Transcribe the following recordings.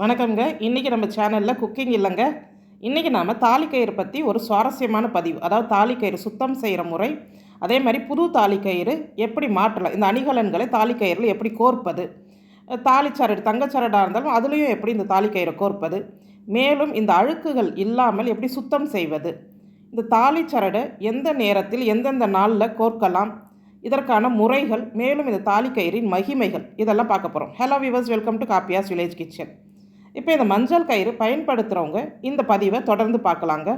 வணக்கம்ங்க. இன்றைக்கி நம்ம சேனலில் குக்கிங் இல்லைங்க. இன்றைக்கி நாம் தாலிக்கயிறு பற்றி ஒரு சுவாரஸ்யமான பதிவு. அதாவது தாலிக்கயிறு சுத்தம் செய்கிற முறை. அதே மாதிரி புது தாலிக்கயிறு எப்படி மாற்றலாம்? இந்த அணிகலன்களை தாலிக்கயிறில் எப்படி கோர்ப்பது? தாலிச்சரடு தங்கச்சரடாக இருந்தாலும் அதுலேயும் எப்படி இந்த தாலிக்கயிறை கோர்ப்பது? மேலும் இந்த அழுக்குகள் இல்லாமல் எப்படி சுத்தம் செய்வது? இந்த தாலிச்சரடை எந்த நேரத்தில் எந்தெந்த நாளில் கோர்க்கலாம்? இதற்கான முறைகள் மேலும் இந்த தாலிக்கயிறின் மகிமைகள் இதெல்லாம் பார்க்க போகிறோம் hello viewers welcome to Kappiyas village kitchen இப்போ இந்த மஞ்சள் கயிறு பயன்படுத்துகிறவங்க இந்த பதிவை தொடர்ந்து பார்க்கலாங்க.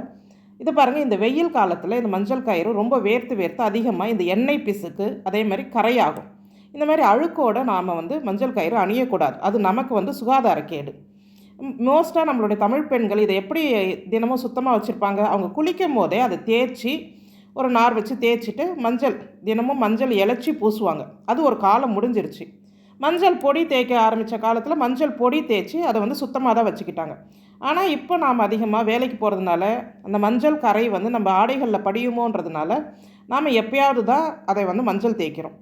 இது பாருங்கள் இந்த வெயில் காலத்தில் இந்த மஞ்சள் கயிறு ரொம்ப வேர்த்து வேர்த்து அதிகமாக இந்த எண்ணெய் பிசுக்கு அதே மாதிரி கரையாகும். இந்த மாதிரி அழுக்கோடு நாம் வந்து மஞ்சள் கயிறு அணியக்கூடாது. அது நமக்கு வந்து சுகாதார கேடு. மோஸ்ட்டாக நம்மளுடைய தமிழ் பெண்கள் இதை எப்படி தினமும் சுத்தமாக வச்சுருப்பாங்க? அவங்க குளிக்கும் போதே அதை தேய்ச்சி ஒரு நார் வச்சு தேய்ச்சிட்டு மஞ்சள் தினமும் மஞ்சள் இலைச்சி பூசுவாங்க. அது ஒரு காலம் முடிஞ்சிருச்சு. மஞ்சள் பொடி தேய்க்க ஆரம்பித்த காலத்தில் மஞ்சள் பொடி தேய்ச்சி அதை வந்து சுத்தமாக தான் வச்சுக்கிட்டாங்க. ஆனால் இப்போ நாம் அதிகமாக வேலைக்கு போகிறதுனால அந்த மஞ்சள் கரை வந்து நம்ம ஆடைகளில் படியுமோன்றதுனால நாம் எப்பயாவது தான் அதை வந்து மஞ்சள் தேய்க்கிறோம்.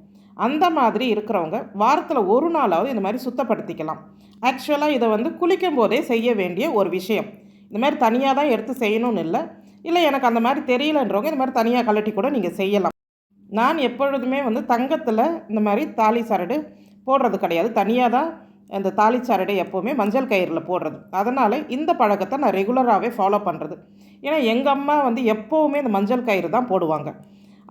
அந்த மாதிரி இருக்கிறவங்க வாரத்தில் ஒரு நாளாவது இந்த மாதிரி சுத்தப்படுத்திக்கலாம். ஆக்சுவலாக இதை வந்து குளிக்கும் போதே செய்ய வேண்டிய ஒரு விஷயம். இந்த மாதிரி தனியாக தான் எடுத்து செய்யணும்னு இல்லை. இல்லை எனக்கு அந்த மாதிரி தெரியலன்றவங்க இந்த மாதிரி தனியாக கலட்டி கூட நீங்கள் செய்யலாம். நான் எப்பொழுதுமே வந்து தங்கத்தில் இந்த மாதிரி தாலி சரடு போடுறது கிடையாது. தனியாக தான் இந்த தாலிச்சாரடை எப்போவுமே மஞ்சள் கயிறில் போடுறது. அதனால் இந்த பழக்கத்தை நான் ரெகுலராகவே ஃபாலோ பண்ணுறது ஏன்னா எங்கள் அம்மா வந்து எப்போவுமே இந்த மஞ்சள் கயிறு தான் போடுவாங்க.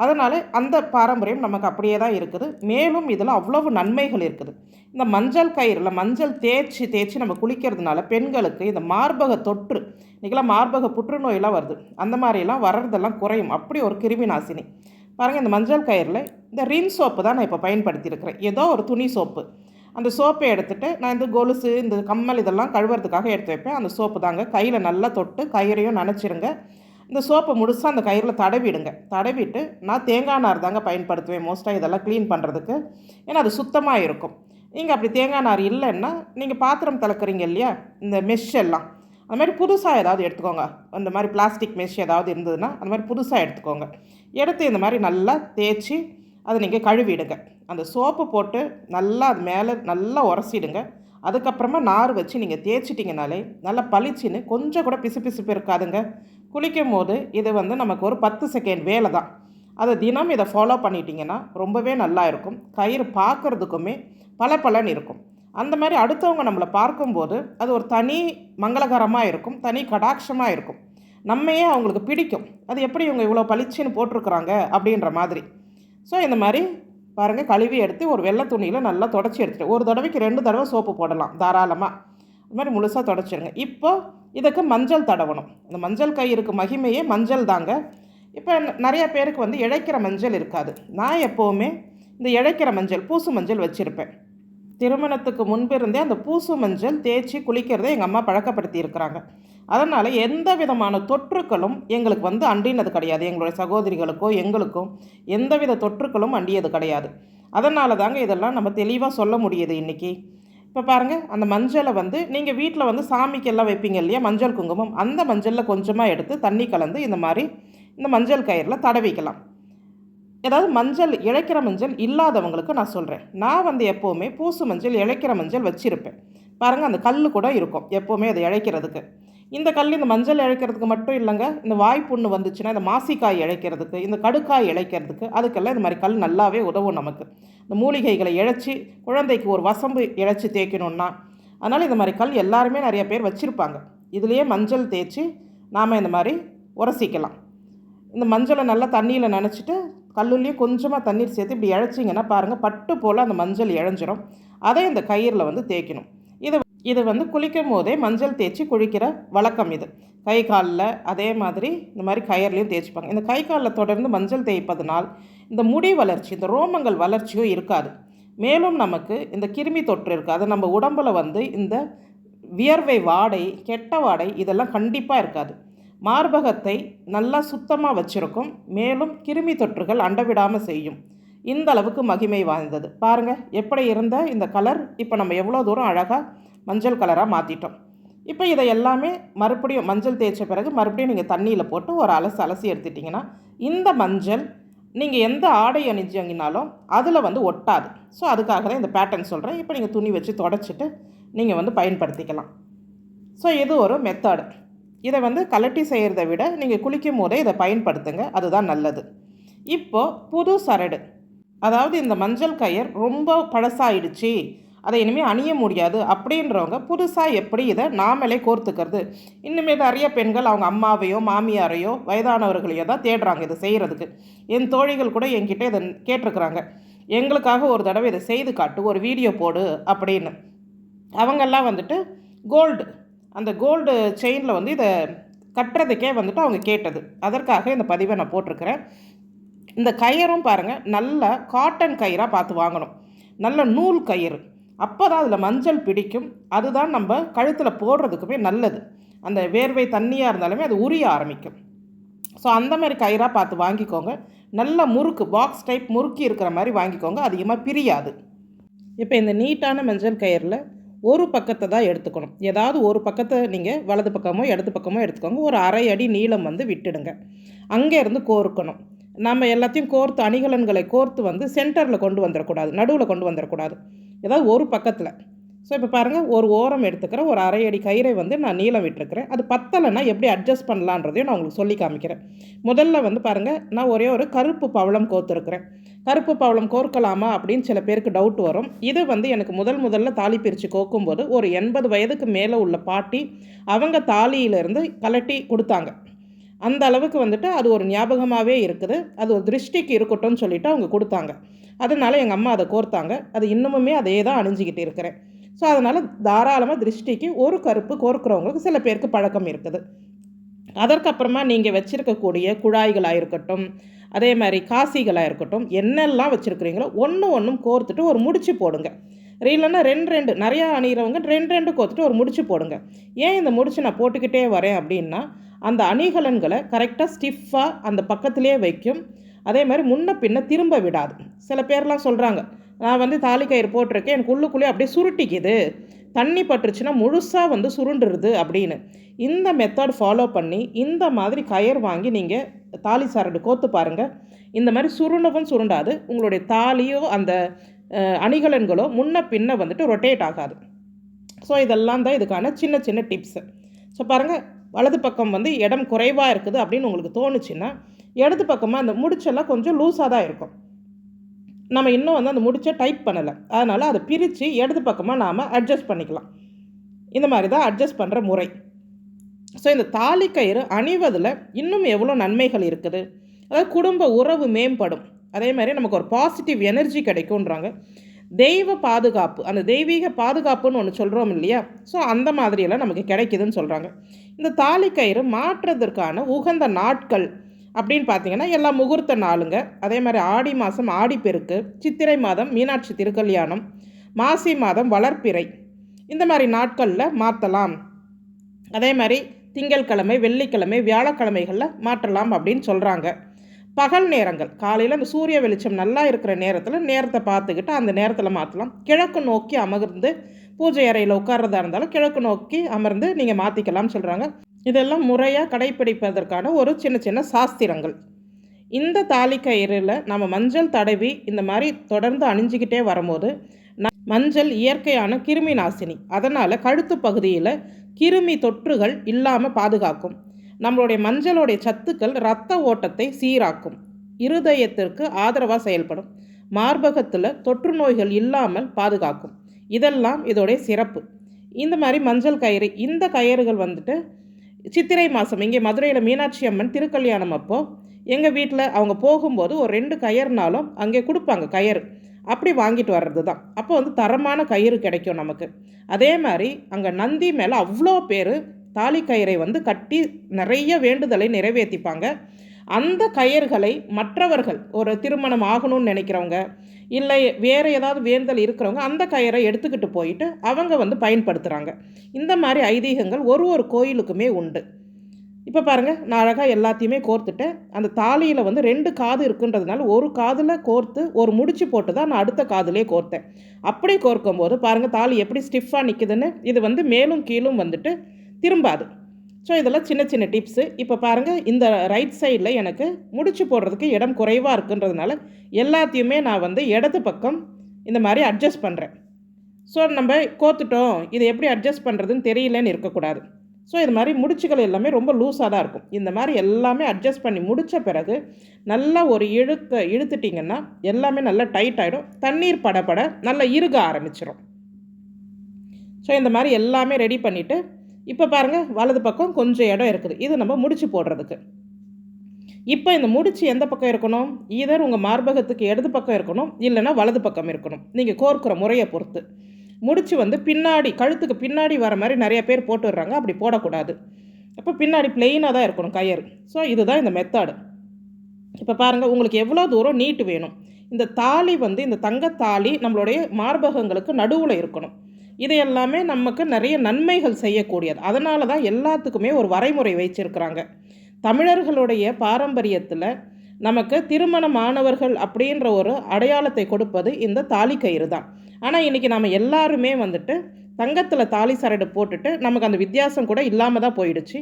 அதனால் அந்த பாரம்பரியம் நமக்கு அப்படியே தான் இருக்குது. மேலும் இதில் அவ்வளவு நன்மைகள் இருக்குது. இந்த மஞ்சள் கயிறில் மஞ்சள் தேய்ச்சி தேய்ச்சி நம்ம குளிக்கிறதுனால பெண்களுக்கு இந்த மார்பக தொற்று இன்றைக்கெல்லாம் மார்பக புற்றுநோயெல்லாம் வருது. அந்த மாதிரிலாம் வர்றதெல்லாம் குறையும். அப்படி ஒரு கிருமி நாசினி. பாருங்கள் இந்த மஞ்சள் கயிறில் இந்த ரின் சோப்பு தான் நான் இப்போ பயன்படுத்தியிருக்கிறேன். ஏதோ ஒரு துணி சோப்பு. அந்த சோப்பை எடுத்துகிட்டு நான் இந்த கொலுசு இந்த கம்மல் இதெல்லாம் கழுவுறதுக்காக எடுத்து வைப்பேன். அந்த சோப்பு தாங்க. கையில் நல்லா தொட்டு கயிறையும் நினச்சிருங்க. இந்த சோப்பை முழுசாக அந்த கயிறில் தடவிடுங்க. தடவிட்டு நான் தேங்காய் நார் தாங்க பயன்படுத்துவேன் மோஸ்ட்டாக இதெல்லாம் க்ளீன் பண்ணுறதுக்கு ஏன்னா அது சுத்தமாக இருக்கும். நீங்கள் அப்படி தேங்காய் நார் இல்லைன்னா நீங்கள் பாத்திரம் திறக்கிறீங்க இல்லையா? இந்த மெஷ் எல்லாம். அது மாதிரி புதுசாக ஏதாவது எடுத்துக்கோங்க. அந்த மாதிரி பிளாஸ்டிக் மெஷ் ஏதாவது இருந்ததுன்னா அந்த மாதிரி புதுசாக எடுத்துக்கோங்க. எடுத்து இந்த மாதிரி நல்லா தேய்ச்சி அதை நீங்கள் கழுவிடுங்க அந்த சோப்பு போட்டு நல்லா அது மேலே நல்லா உரசிடுங்க. அதுக்கப்புறமா நார் வச்சு நீங்கள் தேய்ச்சிட்டிங்கனாலே நல்லா பளிச்சின்னு கொஞ்சம் கூட பிசு பிசுப்பு இருக்காதுங்க. குளிக்கும் போது இது வந்து நமக்கு ஒரு பத்து செகண்ட் வேலை தான். அதை தினம் இதை ஃபாலோ பண்ணிட்டீங்கன்னா ரொம்பவே நல்லா இருக்கும். கயிறு பார்க்குறதுக்குமே பல பலன் இருக்கும். அந்த மாதிரி அடுத்தவங்க நம்மளை பார்க்கும்போது அது ஒரு தனி மங்களகரமாக இருக்கும் தனி கடாட்சமாக இருக்கும். நம்மையே அவங்களுக்கு பிடிக்கும். அது எப்படி இவங்க இவ்வளோ பளிச்சுன்னு போட்டிருக்கிறாங்க அப்படின்ற மாதிரி. ஸோ இந்த மாதிரி பாருங்கள் கழுவி எடுத்து ஒரு வெள்ளை துணியில் நல்லா தொடச்சி எடுத்துட்டு ஒரு தடவைக்கு ரெண்டு தடவை சோப்பு போடலாம் தாராளமாக இது மாதிரி முழுசாக தொடச்சிருங்க. இப்போ இதுக்கு மஞ்சள் தடவணும். இந்த மஞ்சள் கயிறுக்கு மகிமையே மஞ்சள் தாங்க. இப்போ நிறைய பேருக்கு வந்து இழைக்கிற மஞ்சள் இருக்காது. நான் எப்போவுமே இந்த இழைக்கிற மஞ்சள் பூசு மஞ்சள் வச்சுருப்பேன். திருமணத்துக்கு முன்பிருந்தே அந்த பூசு மஞ்சள் தேய்ச்சி குளிக்கிறதை எங்கள் அம்மா பழக்கப்படுத்தி இருக்கிறாங்க. அதனால் எந்த விதமான தொற்றுக்களும் எங்களுக்கு வந்து அண்டினது கிடையாது. எங்களுடைய சகோதரிகளுக்கோ எங்களுக்கும் எந்தவித தொற்றுக்களும் அண்டியது கிடையாது. அதனால தாங்க இதெல்லாம் நம்ம தெளிவாக சொல்ல முடியுது இன்றைக்கி இப்போ பாருங்கள் அந்த மஞ்சளை வந்து நீங்கள் வீட்டில் வந்து சாமிக்கெல்லாம் வைப்பீங்க இல்லையா? மஞ்சள் குங்குமம். அந்த மஞ்சளில் கொஞ்சமாக எடுத்து தண்ணி கலந்து இந்த மாதிரி இந்த மஞ்சள் கயிறில் தடவிக்கலாம். ஏதாவது மஞ்சள் இழைக்கிற மஞ்சள் இல்லாதவங்களுக்கு நான் சொல்கிறேன் நான் வந்து எப்போவுமே பூசு மஞ்சள் இழைக்கிற மஞ்சள் வச்சுருப்பேன். பாருங்கள் அந்த கல் கூட இருக்கும் எப்போவுமே அதை இழைக்கிறதுக்கு. இந்த கல் இந்த மஞ்சள் இழைக்கிறதுக்கு மட்டும் இல்லைங்க. இந்த வாய்ப்புண்ணு வந்துச்சுன்னா இந்த மாசிக்காய் இழைக்கிறதுக்கு இந்த கடுக்காய் இழைக்கிறதுக்கு அதுக்கெல்லாம் இந்த மாதிரி கல் நல்லாவே உதவும் நமக்கு. இந்த மூலிகைகளை இழைச்சி குழந்தைக்கு ஒரு வசம்பு இழைச்சி தேய்க்கணுன்னா அதனால் இந்த மாதிரி கல் எல்லாருமே நிறைய பேர் வச்சுருப்பாங்க. இதுலேயே மஞ்சள் தேய்ச்சி நாம் இந்த மாதிரி உரசிக்கலாம். இந்த மஞ்சளை நல்லா தண்ணியில் நினச்சிட்டு கல்லுலேயும் கொஞ்சமாக தண்ணீர் சேர்த்து இப்படி இழைச்சிங்கன்னா பாருங்கள் பட்டு போல் அந்த மஞ்சள் இழைஞ்சிரும். அதை இந்த கயிறில் வந்து தேய்க்கணும். இது இது வந்து குளிக்கும் போதே மஞ்சள் தேய்ச்சி குளிக்கிற வழக்கம் இது. கை காலில் அதே மாதிரி இந்த மாதிரி கயர்லேயும் தேய்ச்சிப்பாங்க. இந்த கை காலில் தொடர்ந்து மஞ்சள் தேய்ப்பதனால் இந்த முடி வளர்ச்சி இந்த ரோமங்கள் வளர்ச்சியும் இருக்காது. மேலும் நமக்கு இந்த கிருமி தொற்று இருக்காது நம்ம உடம்பில் வந்து இந்த வியர்வை வாடை கெட்ட வாடை இதெல்லாம் கண்டிப்பாக இருக்காது. மார்பகத்தை நல்லா சுத்தமாக வச்சுருக்கும். மேலும் கிருமி தொற்றுகள் அண்டவிடாமல் செய்யும். இந்த அளவுக்கு மகிமை வாய்ந்தது. பாருங்கள் எப்படி இருந்த இந்த கலர்? இப்போ நம்ம எவ்வளோ தூரம் அழகாக மஞ்சள் கலராக மாற்றிட்டோம் இப்போ இதை எல்லாமே மறுபடியும் மஞ்சள் தேய்ச்ச பிறகு மறுபடியும் நீங்கள் தண்ணியில் போட்டு ஒரு அலசு அலசி எடுத்துட்டிங்கன்னா இந்த மஞ்சள் நீங்கள் எந்த ஆடை அணிஞ்சிங்கினாலும் அதில் வந்து ஒட்டாது. ஸோ அதுக்காக தான் இந்த பேட்டர்ன் சொல்கிறேன் இப்போ நீங்கள் துணி வச்சு தொடச்சிட்டு நீங்கள் வந்து பயன்படுத்திக்கலாம். ஸோ இது ஒரு மெத்தடு இதை வந்து கலட்டி செய்கிறத விட நீங்கள் குளிக்கும் போதே இதை பயன்படுத்துங்க. அதுதான் நல்லது. இப்போது புது சரடு. அதாவது இந்த மஞ்சள் கயர் ரொம்ப பழசாயிடுச்சு. அதை இனிமேல் அணிய முடியாது. அப்படின்றவங்க புதுசாக எப்படி இதை நாமளே கோர்த்துக்கிறது? இன்னுமே நிறைய பெண்கள் அவங்க அம்மாவையோ மாமியாரையோ வயதானவர்களையோ தான் தேடுறாங்க இதை செய்கிறதுக்கு என் தோழிகள் கூட என்கிட்ட இதை கேட்டிருக்கிறாங்க. எங்களுக்காக ஒரு தடவை இதை செய்து காட்டு ஒரு வீடியோ போடு அப்படின்னு. அவங்கெல்லாம் வந்துட்டு கோல்டு. அந்த கோல்டு செயினில் வந்து இதை கட்டுறதுக்கே வந்துட்டு அவங்க கேட்டது. அதற்காக இந்த பதிவை நான் போட்டிருக்கிறேன். இந்த கயிறும் பாருங்கள் நல்ல காட்டன் கயிறாக பார்த்து வாங்கணும். நல்ல நூல் கயிறு. அப்போ தான் அதில் மஞ்சள் பிடிக்கும். அதுதான் நம்ம கழுத்தில் போடுறதுக்குமே நல்லது. அந்த வேர்வை தண்ணியாக இருந்தாலுமே அது உரிய ஆரம்பிக்கும். ஸோ அந்த மாதிரி கயிறாக பார்த்து வாங்கிக்கோங்க. நல்ல முறுக்கு பாக்ஸ் டைப் முறுக்கி இருக்கிற மாதிரி வாங்கிக்கோங்க. அதிகமாக பிரியாது. இப்போ இந்த நீட்டான மஞ்சள் கயிறில் ஒரு பக்கத்தை தான் எடுத்துக்கணும். ஏதாவது ஒரு பக்கத்தை நீங்கள் வலது பக்கமோ இடது பக்கமோ எடுத்துக்கோங்க. ஒரு அரை அடி நீளம் வந்து விட்டுடுங்க. அங்கேருந்து கோர்க்கணும். நம்ம எல்லாத்தையும் கோர்த்து அணிகலன்களை கோர்த்து வந்து சென்டரில் கொண்டு வந்துடக்கூடாது. நடுவில் கொண்டு வந்துடக்கூடாது. ஏதாவது ஒரு பக்கத்தில். ஸோ இப்போ பாருங்கள் ஒரு ஓரம் எடுத்துக்கிறேன். ஒரு அரை அடி கயிறை வந்து நான் நீளம் விட்டுருக்கிறேன். அது பத்தலைன்னா எப்படி அட்ஜஸ்ட் பண்ணலான்றதையும் நான் உங்களுக்கு சொல்லி காமிக்கிறேன். முதல்ல வந்து பாருங்கள் நான் ஒரே ஒரு கருப்பு பவளம் கோர்த்துருக்குறேன். கருப்பு பவளம் கோர்க்கலாமா அப்படின்னு சில பேருக்கு டவுட் வரும். இது வந்து எனக்கு முதல் முதல்ல தாலி பிரித்து கோக்கும்போது ஒரு எண்பது வயதுக்கு மேலே உள்ள பாட்டி அவங்க தாலியிலேருந்து கலட்டி கொடுத்தாங்க. அந்த அளவுக்கு வந்துட்டு அது ஒரு ஞாபகமாகவே இருக்குது. அது ஒரு திருஷ்டிக்கு இருக்கட்டும்னு சொல்லிட்டு அவங்க கொடுத்தாங்க. அதனால் எங்கள் அம்மா அதை கோர்த்தாங்க. அது இன்னமுமே அதே தான் அணிஞ்சிக்கிட்டு இருக்கிறேன். ஸோ அதனால் தாராளமாக திருஷ்டிக்கு ஒரு கருப்பு கோர்க்குறவங்களுக்கு சில பேருக்கு பழக்கம் இருக்குது. அதற்கப்புறமா நீங்கள் வச்சுருக்கக்கூடிய குழாய்களாக இருக்கட்டும் அதே மாதிரி காசிகளாக இருக்கட்டும் என்னெல்லாம் வச்சுருக்குறீங்களோ ஒன்று ஒன்றும் கோர்த்துட்டு ஒரு முடிச்சு போடுங்க. இல்லைன்னா ரெண்டு ரெண்டு நிறையா அணிகிறவங்க ரெண்டு ரெண்டு கோர்த்துட்டு ஒரு முடிச்சு போடுங்க. ஏன் இந்த முடிச்சு நான் போட்டுக்கிட்டே வரேன் அப்படின்னா அந்த அணிகலன்களை கரெக்டாக ஸ்டிஃபாக அந்த பக்கத்துலேயே வைக்கும். அதே மாதிரி முன்ன பின்ன திரும்ப விடாது. சில பேர்லாம் சொல்கிறாங்க நான் வந்து தாலி கயிறு போட்டிருக்கேன் எனக்கு உள்ளுக்குள்ளேயே அப்படியே சுருட்டிக்குது. தண்ணி பட்டுருச்சுன்னா முழுசாக வந்து சுருண்டுருது அப்படின்னு. இந்த மெத்தட் ஃபாலோ பண்ணி இந்த மாதிரி கயர் வாங்கி நீங்கள் தாலி சாரடு கோத்து பாருங்கள் இந்த மாதிரி சுருண்டவும் சுருண்டாது. உங்களுடைய தாலியோ அந்த அணிகலன்களோ முன்ன பின்ன வந்துட்டு ரொட்டேட் ஆகாது. ஸோ இதெல்லாம் தான் இதுக்கான சின்ன சின்ன டிப்ஸு ஸோ பாருங்கள் வலது பக்கம் வந்து இடம் குறைவாக இருக்குது அப்படின்னு உங்களுக்கு தோணுச்சுன்னா இடது பக்கமாக அந்த முடிச்செல்லாம் கொஞ்சம் லூஸாக தான் இருக்கும். நம்ம இன்னும் வந்து அந்த முடிச்சை டைட் பண்ணலை. அதனால் அதை பிரித்து இடது பக்கமாக நாம் அட்ஜஸ்ட் பண்ணிக்கலாம். இந்த மாதிரி தான் அட்ஜஸ்ட் பண்ணுற முறை. ஸோ இந்த தாலி கயிறு அணிவதில் இன்னும் எவ்வளோ நன்மைகள் இருக்குது? அதாவது குடும்ப உறவு மேம்படும். அதே மாதிரி நமக்கு ஒரு பாசிட்டிவ் எனர்ஜி கிடைக்குன்றாங்க தெய்வ பாதுகாப்பு அந்த தெய்வீக பாதுகாப்புன்னு ஒன்று சொல்கிறோம் இல்லையா? ஸோ அந்த மாதிரியெல்லாம் நமக்கு கிடைக்குதுன்னு சொல்கிறாங்க இந்த தாலி கயிறு மாற்றுறதற்கான உகந்த நாட்கள் அப்படின்னு பார்த்தீங்கன்னா எல்லா முகூர்த்த நாளுங்க. அதே மாதிரி ஆடி மாதம் ஆடிப்பெருக்கு சித்திரை மாதம் மீனாட்சி திருக்கல்யாணம் மாசி மாதம் வளர்ப்பிறை. இந்த மாதிரி நாட்களில் மாற்றலாம் அதே மாதிரி திங்கட்கிழமை வெள்ளிக்கிழமை வியாழக்கிழமைகளில் மாற்றலாம் அப்படின்னு சொல்கிறாங்க பகல் நேரங்கள் காலையில் அந்த சூரிய வெளிச்சம் நல்லா இருக்கிற நேரத்தில் நேரத்தை பார்த்துக்கிட்டு அந்த நேரத்தில் மாற்றலாம் கிழக்கு நோக்கி அமர்ந்து பூஜை அறையில் உட்கார்றதா இருந்தாலும் கிழக்கு நோக்கி அமர்ந்து நீங்கள் மாற்றிக்கலாம்னு சொல்கிறாங்க இதெல்லாம் முறையாக கடைப்பிடிப்பதற்கான ஒரு சின்ன சின்ன சாஸ்திரங்கள். இந்த தாலிக்கயிறில் நம்ம மஞ்சள் தடவி இந்த மாதிரி தொடர்ந்து அணிஞ்சிக்கிட்டே வரும்போது மஞ்சள் இயற்கையான கிருமி நாசினி. அதனால் கழுத்து பகுதியில் கிருமி தொற்றுகள் இல்லாமல் பாதுகாக்கும். நம்மளுடைய மஞ்சளுடைய சத்துக்கள் இரத்த ஓட்டத்தை சீராக்கும். இருதயத்திற்கு ஆதரவாக செயல்படும். மார்பகத்தில் தொற்று நோய்கள் இல்லாமல் பாதுகாக்கும். இதெல்லாம் இதோடைய சிறப்பு. இந்த மாதிரி மஞ்சள் கயிறு இந்த கயிறுகள் வந்துட்டு சித்திரை மாதம் இங்கே மதுரையில் மீனாட்சி அம்மன் திருக்கல்யாணம் அப்போது எங்கள் வீட்டில் அவங்க போகும்போது ஒரு ரெண்டு கயிறுனாலும் அங்கே கொடுப்பாங்க கயிறு. அப்படி வாங்கிட்டு வர்றது தான் அப்போ வந்து தரமான கயிறு கிடைக்கும் நமக்கு. அதே மாதிரி அங்கே நந்தி மேலே அவ்வளோ பேர் தாலி கயிறை வந்து கட்டி நிறைய வேண்டுதலை நிறைவேற்றிப்பாங்க அந்த கயிறுகளை மற்றவர்கள் ஒரு திருமணம் ஆகணும்னு நினைக்கிறவங்க இல்லை வேறு ஏதாவது வேந்தல் இருக்கிறவங்க அந்த கயிறை எடுத்துக்கிட்டு போயிட்டு அவங்க வந்து பயன்படுத்துகிறாங்க இந்த மாதிரி ஐதீகங்கள் ஒரு ஒரு கோயிலுக்குமே உண்டு. இப்போ பாருங்கள் நான் அழகாக எல்லாத்தையுமே கோர்த்துட்டேன். அந்த தாலியில் வந்து ரெண்டு காது இருக்குன்றதுனால ஒரு காதில் கோர்த்து ஒரு முடிச்சு போட்டு தான் நான் அடுத்த காதுலேயே கோர்த்தேன். அப்படி கோர்க்கும் போது பாருங்கள் தாலி எப்படி ஸ்டிஃபாக நிற்குதுன்னு இது வந்து மேலும் கீழும் வந்துட்டு திரும்பாது. ஸோ இதெல்லாம் சின்ன சின்ன டிப்ஸு இப்போ பாருங்கள் இந்த ரைட் சைடில் எனக்கு முடிச்சு போடுறதுக்கு இடம் குறைவாக இருக்குன்றதுனால எல்லாத்தையுமே நான் வந்து இடது பக்கம் இந்த மாதிரி அட்ஜஸ்ட் பண்ணுறேன் ஸோ நம்ம கோத்துட்டோம். இதை எப்படி அட்ஜஸ்ட் பண்ணுறதுன்னு தெரியலன்னு இருக்கக்கூடாது. ஸோ இது மாதிரி முடிச்சுகள் எல்லாமே ரொம்ப லூஸாக தான் இருக்கும். இந்த மாதிரி எல்லாமே அட்ஜஸ்ட் பண்ணி முடித்த பிறகு நல்லா ஒரு இழுக்க இழுத்துட்டிங்கன்னா எல்லாமே நல்லா டைட் ஆகிடும் தண்ணீர் படப்பட நல்லா இறுக ஆரம்பிச்சிடும் ஸோ இந்த மாதிரி எல்லாமே ரெடி பண்ணிவிட்டு இப்போ பாருங்கள் வலது பக்கம் கொஞ்சம் இடம் இருக்குது. இது நம்ம முடிச்சு போடுறதுக்கு. இப்போ இந்த முடிச்சு எந்த பக்கம் இருக்கணும்? ஈதர் உங்கள் மார்பகத்துக்கு இடது பக்கம் இருக்கணும் இல்லைன்னா வலது பக்கம் இருக்கணும். நீங்கள் கோர்க்குற முறையை பொறுத்து. முடிச்சு வந்து பின்னாடி கழுத்துக்கு பின்னாடி வர மாதிரி நிறைய பேர் போட்டு விடுறாங்க. அப்படி போடக்கூடாது. அப்போ பின்னாடி பிளெயினாக தான் இருக்கணும் கயிறு. ஸோ இதுதான் இந்த மெத்தாடு இப்போ பாருங்கள் உங்களுக்கு எவ்வளோ தூரம் நீட்டு வேணும். இந்த தாலி வந்து இந்த தங்க தாலி நம்மளுடைய மார்பகங்களுக்கு நடுவில் இருக்கணும். இது எல்லாமே நமக்கு நிறைய நன்மைகள் செய்யக்கூடியது. அதனால தான் எல்லாத்துக்குமே ஒரு வரைமுறை வச்சிருக்கிறாங்க. தமிழர்களுடைய பாரம்பரியத்தில் நமக்கு திருமணமானவர்கள் அப்படின்ற ஒரு அடையாளத்தை கொடுப்பது இந்த தாலி கயிறு தான் ஆனால் இன்றைக்கி நம்ம எல்லாருமே வந்துட்டு தங்கத்தில் தாலி சரடு போட்டுட்டு நமக்கு அந்த வித்தியாசம் கூட இல்லாமல் தான் போயிடுச்சு.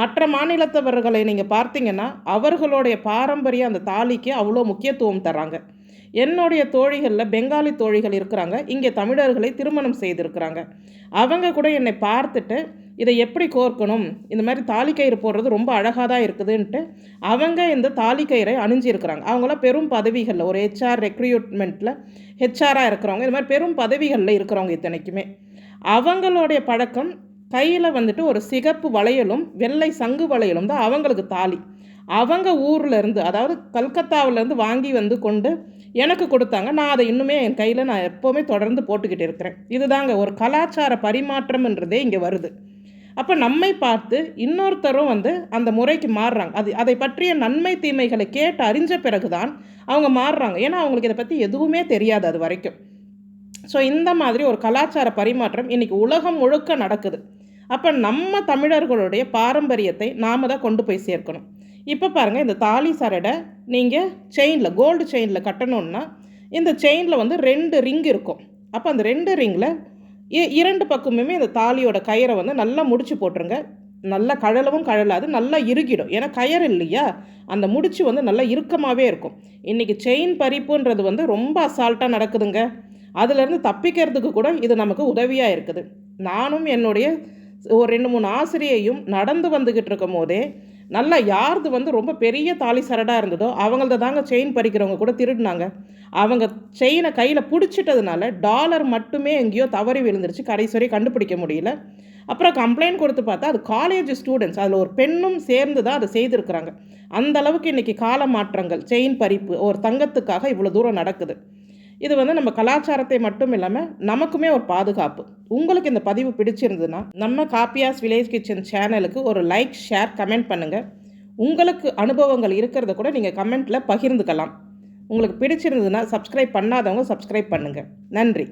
மற்ற மாநிலத்தவர்களை நீங்கள் பார்த்தீங்கன்னா அவர்களுடைய பாரம்பரிய அந்த தாலிக்கு அவ்வளோ முக்கியத்துவம் தராங்க என்னுடைய தோழிகளில் பெங்காலி தோழிகள் இருக்கிறாங்க. இங்கே தமிழர்களை திருமணம் செய்திருக்கிறாங்க. அவங்க கூட என்னை பார்த்துட்டு இதை எப்படி கோர்க்கணும்? இந்த மாதிரி தாலி கயிறு போடுறது ரொம்ப அழகாக தான் இருக்குதுன்ட்டு அவங்க இந்த தாலி கயிறை அணிஞ்சிருக்கிறாங்க. அவங்களாம் பெரும் பதவிகளில் ஒரு ஹெச்ஆர் ரெக்ரூட்மெண்ட்டில் ஹெச்ஆராக இருக்கிறவங்க. இந்த மாதிரி பெரும் பதவிகளில் இருக்கிறவங்க இத்தனைக்குமே. அவங்களுடைய பழக்கம் கையில் வந்துட்டு ஒரு சிகப்பு வளையலும் வெள்ளை சங்கு வளையலும் தான் அவங்களுக்கு தாலி. அவங்க ஊரில் இருந்து அதாவது கல்கத்தாவிலேருந்து வாங்கி வந்து கொண்டு எனக்கு கொடுத்தாங்க. நான் அதை இன்னுமே என் கையில் நான் எப்போவுமே தொடர்ந்து போட்டுக்கிட்டு இருக்கிறேன். இதுதாங்க ஒரு கலாச்சார பரிமாற்றம்ன்றதே இங்கே வருது. அப்போ நம்மை பார்த்து இன்னொருத்தரும் வந்து அந்த முறைக்கு மாறுறாங்க. அது அதை பற்றிய நன்மை தீமைகளை கேட்டு அறிஞ்ச பிறகு தான் அவங்க மாறுறாங்க. ஏன்னா அவங்களுக்கு இதை பற்றி எதுவுமே தெரியாது அது வரைக்கும். ஸோ இந்த மாதிரி ஒரு கலாச்சார பரிமாற்றம் இன்றைக்கி உலகம் முழுக்க நடக்குது. அப்போ நம்ம தமிழர்களுடைய பாரம்பரியத்தை நாம் தான் கொண்டு போய் சேர்க்கணும். இப்போ பாருங்கள் இந்த தாலி சரடை நீங்கள் செயினில் கோல்டு செயினில் கட்டணுன்னா இந்த செயினில் வந்து ரெண்டு ரிங் இருக்கும். அப்போ அந்த ரெண்டு ரிங்கில் இரண்டு பக்கமுமே இந்த தாலியோட கயிறை வந்து நல்லா முடிச்சு போட்டுருங்க. நல்லா கழலவும் கழலாது நல்லா இறுகிடும். ஏன்னா கயர் இல்லையா? அந்த முடிச்சு வந்து நல்லா இறுக்கமாகவே இருக்கும். இன்றைக்கி செயின் பறிப்புன்றது வந்து ரொம்ப அசால்ட்டாக நடக்குதுங்க. அதுலேருந்து தப்பிக்கிறதுக்கு கூட இது நமக்கு உதவியாக இருக்குது. நானும் என்னுடைய ஒரு ரெண்டு மூணு ஆசிரியையும் நடந்து வந்துக்கிட்டு இருக்கும் போதே நல்லா யாருது வந்து ரொம்ப பெரிய தாலி சரடாக இருந்ததோ அவங்களத தாங்க செயின் பறிக்கிறவங்க கூட திருடினாங்க. அவங்க செயினை கையில் பிடிச்சிட்டதுனால டாலர் மட்டுமே எங்கேயோ தவறி விழுந்துருச்சு. கடைசி வரை கண்டுபிடிக்க முடியல. அப்புறம் கம்ப்ளைண்ட் கொடுத்து பார்த்தா அது காலேஜ் ஸ்டூடெண்ட்ஸ் அதில் ஒரு பெண்ணும் சேர்ந்து தான் அதை செய்திருக்கிறாங்க. அந்த அளவுக்கு இன்றைக்கி கால மாற்றங்கள் செயின் பறிப்பு ஒரு தங்கத்துக்காக இவ்வளோ தூரம் நடக்குது. இது வந்து நம்ம கலாச்சாரத்தை மட்டும் இல்லாமல் நமக்குமே ஒரு பாதுகாப்பு. உங்களுக்கு இந்த பதிவு பிடிச்சிருந்ததுன்னா நம்ம காப்பியாஸ் வில்லேஜ் கிச்சன் சேனலுக்கு ஒரு லைக் ஷேர் கமெண்ட் பண்ணுங்கள் உங்களுக்கு அனுபவங்கள் இருக்கிறத கூட நீங்கள் கமெண்ட்டில் பகிர்ந்துக்கலாம். உங்களுக்கு பிடிச்சிருந்ததுன்னா சப்ஸ்கிரைப் பண்ணாதவங்க சப்ஸ்கிரைப் பண்ணுங்கள் நன்றி.